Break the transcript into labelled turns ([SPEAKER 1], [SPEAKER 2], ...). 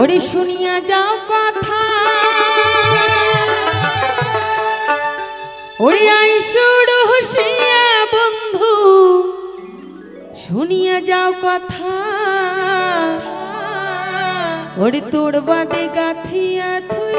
[SPEAKER 1] ওরে শুনিয়া যাও কথা। ওরে আইসুর হুশিয়া বন্ধু, শুনিয়া যাও কথা। ওরে তোর বাদে গাথিয়া তুই